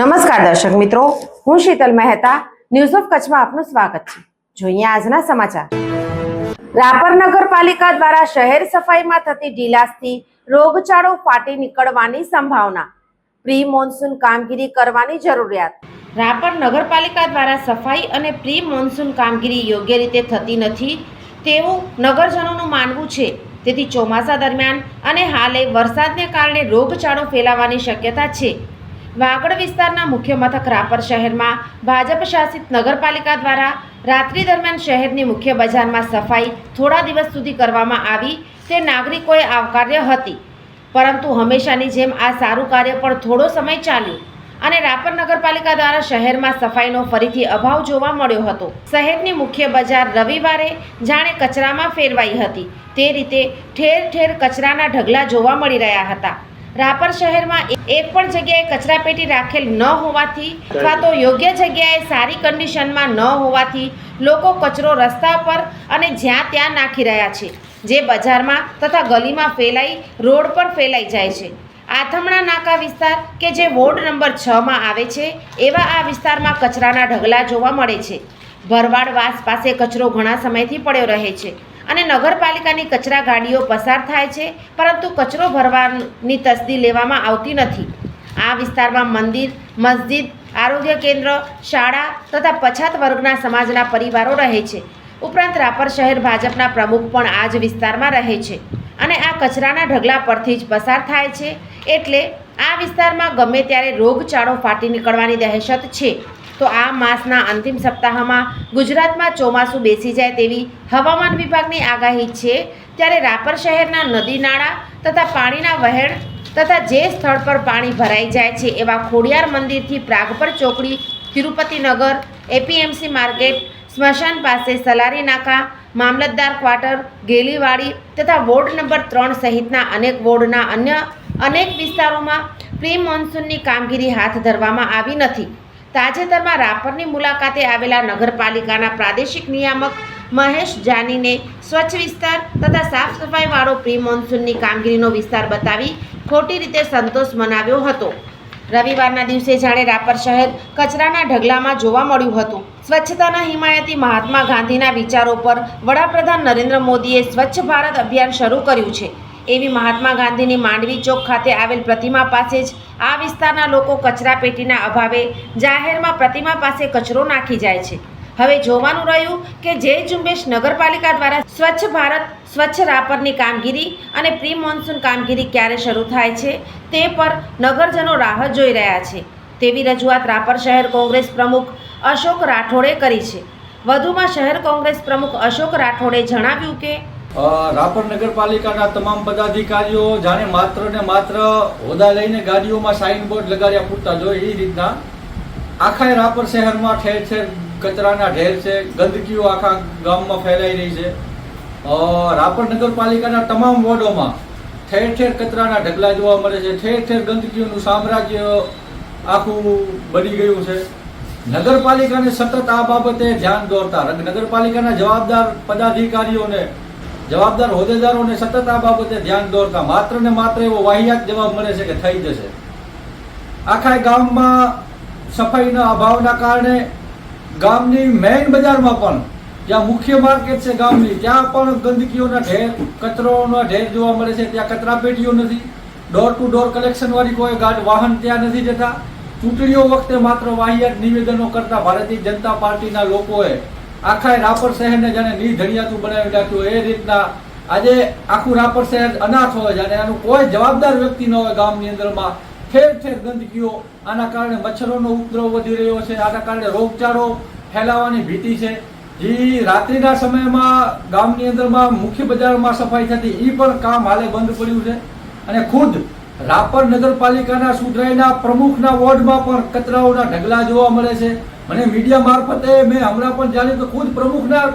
નમસ્કાર દર્શક મિત્રો, હું શીતલ મહેતા ન્યૂઝ ઓફ કચ્છમાં આપનું સ્વાગત છે. જોઈએ આજના સમાચાર. રાપર નગરપાલિકા દ્વારા શહેર સફાઈમાં થતી ઢીલાસથી રોગચાળો ફાટી નીકળવાની સંભાવના. પ્રી મોન્સૂન કામગીરી કરવાની જરૂરિયાત. રાપર નગરપાલિકા દ્વારા સફાઈ અને પ્રી મોન્સૂન કામગીરી યોગ્ય રીતે થતી નથી તેવું નગરજનોનું માનવું છે. તેથી ચોમાસા દરમિયાન અને હાલે વરસાદને કારણે રોગચાળો ફેલાવાની શક્યતા છે. વાગડ વિસ્તારના મુખ્ય મથક રાપર શહેરમાં ભાજપ શાસિત નગરપાલિકા દ્વારા રાત્રિ દરમિયાન શહેરની મુખ્ય બજારમાં સફાઈ થોડા દિવસ સુધી કરવામાં આવી, તે નાગરિકોએ આવકાર્ય હતી. પરંતુ હંમેશાની જેમ આ સારું કાર્ય પણ થોડો સમય ચાલ્યું અને રાપર નગરપાલિકા દ્વારા શહેરમાં સફાઈનો ફરીથી અભાવ જોવા મળ્યો હતો. શહેરની મુખ્ય બજાર રવિવારે જાણે કચરામાં ફેરવાઈ હતી. તે રીતે ઠેર ઠેર કચરાના ઢગલા જોવા મળી રહ્યા હતા. રાપર શહેરમાં એક પણ જગ્યાએ કચરાપેટી રાખેલ ન હોવાથી અથવા તો યોગ્ય જગ્યાએ સારી કન્ડિશનમાં ન હોવાથી લોકો કચરો રસ્તા પર અને જ્યાં ત્યાં નાખી રહ્યા છે, જે બજારમાં તથા ગલીમાં ફેલાઈ, રોડ પર ફેલાઈ જાય છે. આથમણા નાકા વિસ્તાર કે જે વોર્ડ નંબર છમાં આવે છે, એવા આ વિસ્તારમાં કચરાના ઢગલા જોવા મળે છે. ભરવાડ વાસ પાસે કચરો ઘણા સમયથી પડ્યો રહે છે. અને નગરપાલિકાની કચરા ગાડીઓ પસાર થાય છે, પરંતુ કચરો ભરવાની તસદી લેવામાં આવતી નથી. આ વિસ્તારમાં મંદિર, મસ્જિદ, આરોગ્ય કેન્દ્ર, શાળા તથા પછાત વર્ગના સમાજના પરિવારો રહે છે. ઉપરાંત રાપર શહેર ભાજપના પ્રમુખ પણ આ જ વિસ્તારમાં રહે છે અને આ કચરાના ઢગલા પરથી જ પસાર થાય છે. એટલે આ વિસ્તારમાં ગમે ત્યારે રોગચાળો ફાટી નીકળવાની દહેશત છે. તો આ માસના અંતિમ સપ્તાહમાં ગુજરાતમાં ચોમાસું બેસી જાય તેવી હવામાન વિભાગની આગાહી છે. ત્યારે રાપર શહેરના નદી નાળા તથા પાણીના વહેણ તથા જે સ્થળ પર પાણી ભરાઈ જાય છે એવા ખોડિયાર મંદિરથી પ્રાગપર ચોકડી, તિરુપતિનગર, એપીએમસી માર્કેટ, સ્મશાન પાસે સલારી નાકા, મામલતદાર ક્વાર્ટર, ગેલીવાડી તથા વોર્ડ નંબર ત્રણ સહિતના અનેક વોર્ડના અન્ય અનેક વિસ્તારોમાં પ્રી મોન્સૂનની કામગીરી હાથ ધરવામાં આવી નથી. તાજેતરમાં રાપરની મુલાકાતે આવેલા નગરપાલિકાના પ્રાદેશિક નિયામક મહેશ જાનીને સ્વચ્છ વિસ્તાર તથા સાફ સફાઈવાળો પ્રી મોન્સૂનની કામગીરીનો વિસ્તાર બતાવી ખોટી રીતે સંતોષ મનાવ્યો હતો. રવિવારના દિવસે જાણે રાપર શહેર કચરાના ઢગલામાં જોવા મળ્યું હતું. સ્વચ્છતાના હિમાયતી મહાત્મા ગાંધીના વિચારો પર વડાપ્રધાન નરેન્દ્ર મોદીએ સ્વચ્છ ભારત અભિયાન શરૂ કર્યું છે. એવી મહાત્મા ગાંધીની માંડવી ચોક ખાતે આવેલ પ્રતિમા પાસે જ આ વિસ્તારના લોકો કચરાપેટીના અભાવે જાહેરમાં પ્રતિમા પાસે કચરો નાખી જાય છે. હવે જોવાનું રહ્યું કે જે ઝુંબેશ નગરપાલિકા દ્વારા સ્વચ્છ ભારત, સ્વચ્છ રાપરની કામગીરી અને પ્રી મોન્સૂન કામગીરી ક્યારે શરૂ થાય છે તે પર નગરજનો રાહ જોઈ રહ્યા છે. તેવી રજૂઆત રાપર શહેર કોંગ્રેસ પ્રમુખ અશોક રાઠોડે કરી છે. વધુમાં શહેર કોંગ્રેસ પ્રમુખ અશોક રાઠોડે જણાવ્યું કે રાપર નગરપાલિકાના તમામ પદાધિકારીઓ જાણે માત્ર ને માત્ર હોદા લઈને ગાડીઓમાં સાઇન બોર્ડ લગાડ્યા પૂરતા જોઈએ એ રીતના આખા રાપર શહેરમાં ઠેર ઠેર કચરાના ઢેર છે, ગંદકીઓ આખા ગામમાં ફેલાઈ રહી છે. રાપર નગરપાલિકાના તમામ વોર્ડોમાં ઠેર ઠેર કચરાના ઢગલા જોવા મળે છે, ઠેર ઠેર ગંદકીઓનું સામ્રાજ્ય આખું બની ગયું છે. નગરપાલિકાને સતત આ બાબતે ધ્યાન દોરતા નગરપાલિકાના જવાબદાર પદાધિકારીઓને જવાબદાર હોદ્દેદારોને સતત આ બાબતે ધ્યાન દોરતા માત્ર ને માત્ર એવો વાહિયાત જવાબ મળે છે કે થઈ જશે. આખા ગામમાં સફાઈના અભાવના કારણે ગામની મેઇન બજારમાં પણ, જ્યાં મુખ્ય માર્કેટ છે ગામની, ત્યાં પણ ગંદકીઓના ઢેર, કચરોના ઢેર જોવા મળે છે. ત્યાં કચરાપેટીઓ નથી. ડોર ટુ ડોર કલેક્શન વાળી કોઈ ગાડ, વાહન ત્યાં નથી જતા. ચૂંટણીઓ વખતે માત્ર વાહિયાત નિવેદનો કરતા ભારતીય જનતા પાર્ટીના લોકોએ આખા રાપર શહેરને જાણે નિધણિયાતું બનાવી નાખ્યું. એ રીતના આજે આખું રાપર શહેર અનાથ હોય જાણે આનું કોઈ જવાબદાર વ્યક્તિ ન હોય ગામની અંદરમાં. ઠેર ઠેર ગંદકીઓ. આના કારણે મચ્છરોનો ઉપદ્રવ વધી રહ્યો છે. આના કારણે રોગચાળો ફેલાવાની ભીતિ છે. જે, રાત્રિના સમયમાં ગામની અંદરમાં મુખ્ય બજારમાં સફાઈ થતી એ પણ કામ હાલે બંધ પડ્યું છે. અને ખુદ રાપર નગરપાલિકાના સુધરાઈના પ્રમુખના વોર્ડમાં પણ કચરાઓના ઢગલા જોવા મળે છે. મને મીડિયા મારફતે મેં હમણાં પણ જાણ્યું કે ખુદ પ્રમુખના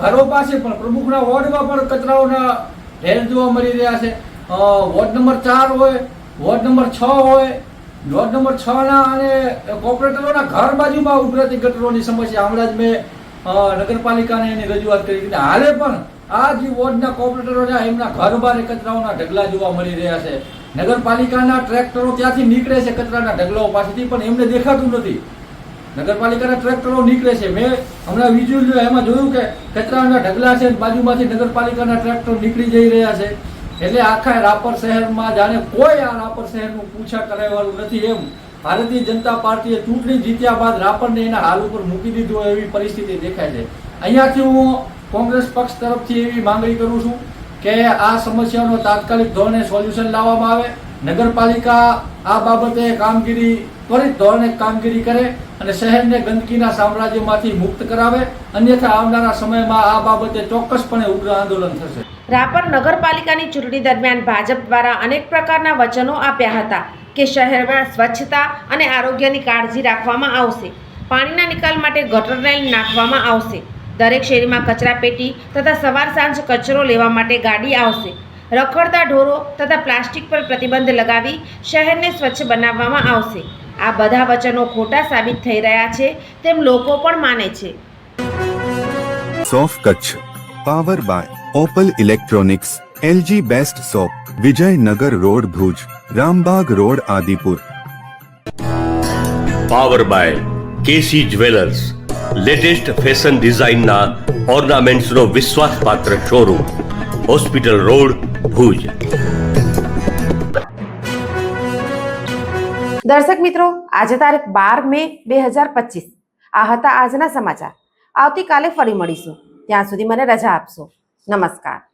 ઘરો પાસે પણ, પ્રમુખના વોર્ડમાં પણ કચરાઓના ઢેર જોવા મળી રહ્યા છે. વોર્ડ નંબર ચાર હોય, વોર્ડ નંબર છ હોય, વોર્ડ નંબર છ ના અને કોર્પોરેટરોના ઘર બાજુમાં ઉભરાતી ગટરોની સમસ્યા. હમણાં જ મેં નગરપાલિકાને એની રજૂઆત કરી. હતી હાલે પણ આ જે વોર્ડના કોપરેટરોના એમના ઘર બારે કચરાઓના ઢગલા જોવા મળી રહ્યા છે. નગરપાલિકાના ટ્રેક્ટરો ત્યાંથી નીકળે છે કચરાના ઢગલાઓ પાસેથી, પણ એમને દેખાતું નથી. નગરપાલિકાના ટ્રેક્ટરો નીકળે છે. મેં હમણાં વિઝ્યુઅલ એમાં જોયું કે કચરાના ઢગલા છે બાજુમાંથી નગરપાલિકાના ટ્રેક્ટર નીકળી જઈ રહ્યા છે. એટલે આખા રાપર શહેરમાં જાણે કોઈ આ રાપર શહેરનું પૂછા કરાવવાનું નથી એમ. ભારતીય જનતા પાર્ટીએ ચૂંટણી જીત્યા બાદ રાપરને એના હાલ ઉપર મૂકી દીધું એવી પરિસ્થિતિ દેખાય છે. અહીંયાથી હું કોંગ્રેસ પક્ષ તરફથી એવી માંગણી કરું છું કે આ સમસ્યાનો તાત્કાલિક ધોરણે સોલ્યુશન લાવવામાં આવે. નગરપાલિકા આ બાબતે કામગીરી ત્વરિત ધોરણે કામગીરી કરે અને શહેરને ગંદકીના સામ્રાજ્યમાંથી મુક્ત કરાવે. અન્યથા આવનારા સમયમાં આ બાબતે ચોક્કસપણે ઉગ્ર આંદોલન થશે. રાપર નગરપાલિકાની ચૂંટણી દરમિયાન ભાજપ દ્વારા અનેક પ્રકારના વચનો આપ્યા હતા કે શહેરમાં સ્વચ્છતા અને આરોગ્યની કાળજી રાખવામાં આવશે. પાણીના નિકાલ માટે ગટર લાઇન નાખવામાં આવશે. દરેક શેરીમાં કચરાપેટી તથા સવાર સાંજ કચરો લેવા માટે ગાડી આવશે. રખડતા ઢોરો તથા પ્લાસ્ટિક પર પ્રતિબંધ લગાવી શહેરને સ્વચ્છ બનાવવામાં આવશે. આ બધા વચનો ખોટા સાબિત થઈ રહ્યા છે તેમ લોકો પણ માને છે. સોફ Kutch power by Opal electronics LG best shop Vijaynagar road Bhuj Rambag road Adipur. Power by KC jewellers latest fashion ડિઝાઇનના ઓર્નામેન્ટ્સનો વિશ્વાસપાત્ર શોરૂમ. Hospital road Bhuj. દર્શક મિત્રો, આજે તારીખ બાર મે બે હજાર પચીસ. આ હતા આજના સમાચાર. આવતીકાલે ફરી મળીશું. ત્યાં સુધી મને રજા આપશો. નમસ્કાર.